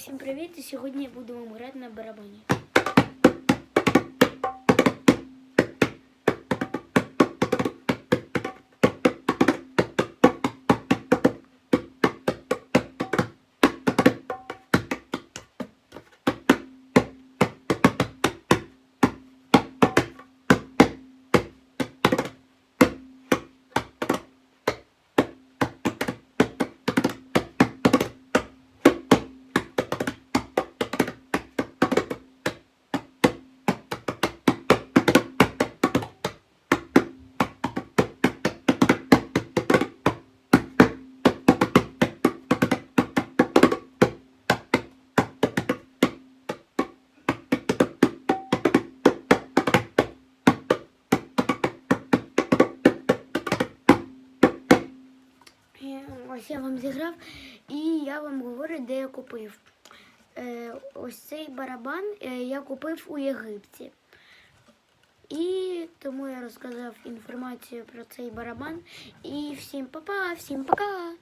Всім привіт! І сьогодні будемо грати на барабані. Ось я вам зіграв і я вам говорю, де я купив. Е, ось цей барабан е, я купив у Єгипті. І тому я розказав інформацію про цей барабан. І всім па-па, всім пока!